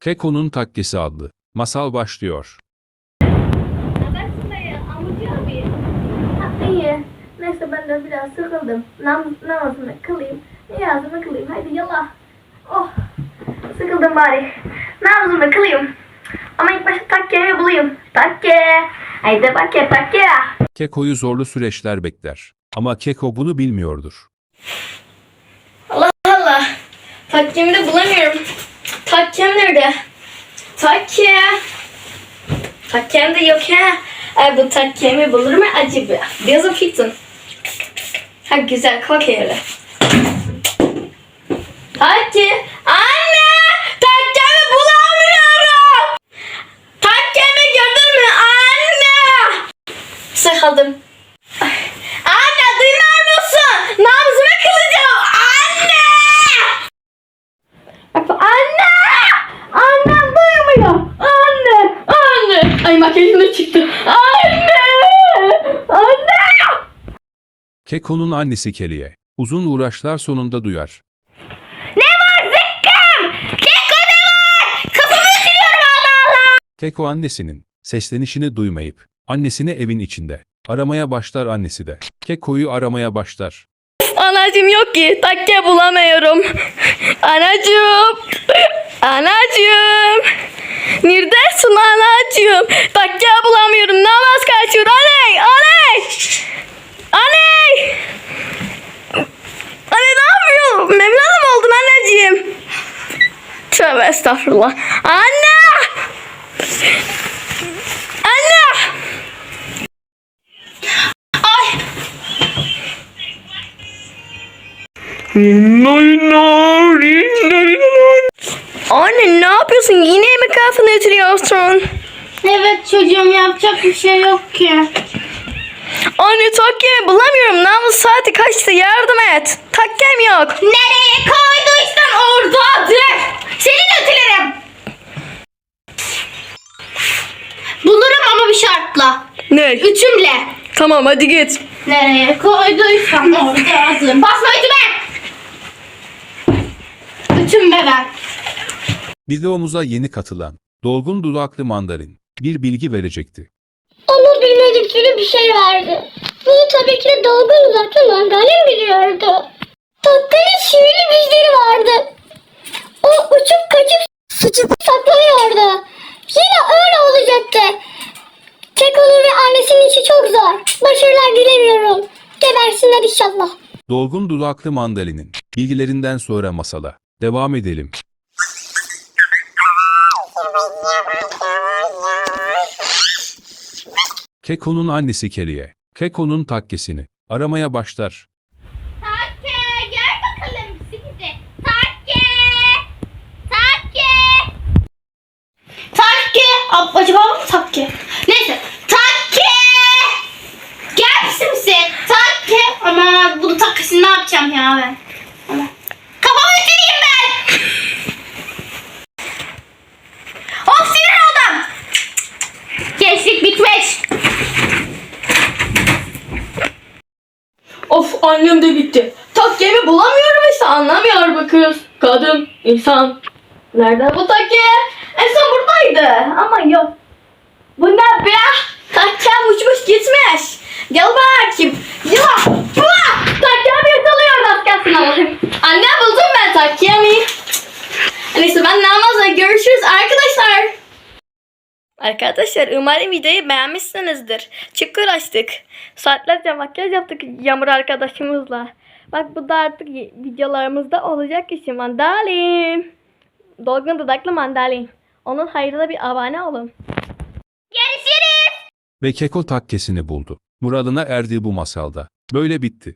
Keko'nun Takkesi adlı masal başlıyor. Habersin dayı, Amucu abi. Ha, iyi. Neyse ben de biraz sıkıldım. Nam namazımı kılayım. Niyazımı kılayım. Haydi yallah. Oh. Sıkıldım bari. Namazımı kılayım. Ama ilk başta takkemi bulayım. Takke. Haydi takke takke. Keko'yu zorlu süreçler bekler. Ama Keko bunu bilmiyordur. Allah Allah. Takkemi de bulamıyorum. Takkem nerede? Takke. Takkem de yok ha. Ay bu takkemi bulur mu acaba? Biraz öpeyim. Ha güzel kalk hele. Takke. Anne! Takkemi bulamıyorum. Takkemi gördün mü anne? Sıkıldım. Anne duymuyor musun? Nabzımı kılacağım. Anne! Anne! Annem duymuyor. Anne! Anne! Ay makyajım da çıktı. Anne! Anne! Keko'nun annesi Keli'ye uzun uğraşlar sonunda duyar. Ne var zıkkım? Keko ne var? Kafamı üşüyorum Allah Allah. Keko annesinin seslenişini duymayıp annesini evin içinde aramaya başlar annesi de. Keko'yu aramaya başlar. Anacım yok ki. Takke bulamıyorum. Anacım. Anacım. Neredesin anacım? Takke bulamıyorum. Namaz kaçıyor. Aney. Aney. Aney. Anne ne yapıyorsun? Mevlana mı oldun anneciğim? Tövbe estağfurullah. Anne. Anne. Ay. Anne ne yapıyorsun? Yine mi kafanı ütülüyorsun? Evet çocuğum yapacak bir şey yok ki. Anne takkemi bulamıyorum. Namus saati kaçtı? Yardım et. Takkem yok. Nereye koyduysan oradadır. Seni ötülerim. Bulurum ama bir şartla. Ne? Ütümle. Tamam hadi git. Nereye koyduysan oradadır. Basma ütüme. Ütüm ver. Videomuza yeni katılan Dolgun Dudaklı Mandarin bir bilgi verecekti. Ama bilmedikleri bir şey vardı. Bunu tabii ki de dolgun uzaklı mandalin biliyordu. Tatlının sivri dişleri vardı. O uçup kaçıp sıçıp saklanıyordu. Yine öyle olacaktı. Keko'nun ve annesinin işi çok zor. Başarılar dilemiyorum. Gebersinler inşallah. Dolgun Dudaklı Mandalin'in bilgilerinden sonra masala devam edelim. Keko'nun annesi Keli'ye Keko'nun takkesini aramaya başlar. Takke gel bakalım bize. Takke. Takke. Takke. Ab- Acaba mı takke? Neyse. Takke. Gel misin misin? Takke. Ama bunu takkesini ne yapacağım ya ben? Ama. Kafamı ütüleyeyim ben. Of sinir oldum. Gençlik bitmiş. Of annem de gitti. Takkemi bulamıyorum işte anlamıyor bu kız. Kadın, insan. Nerede bu takke? En son buradaydı ama yok. Bu ne be? Takkem uçmuş gitmiş. Gel bakayım. Ya, bua! Takkem yırtılıyor az kalsın Allah'ım. Anne buldum ben takkemi. Neyse ben namazla görüşürüz arkadaşlar. Arkadaşlar umarım videoyu beğenmişsinizdir. Çok uğraştık. Saatlerce makyaj yaptık Yağmur arkadaşımızla. Bak bu da artık videolarımızda olacak işi mandalin. Dolgun dudaklı mandalin. Onun hayrına bir abone olun. Görüşürüz. Ve Keko takkesini buldu. Muradına erdi bu masalda. Böyle bitti.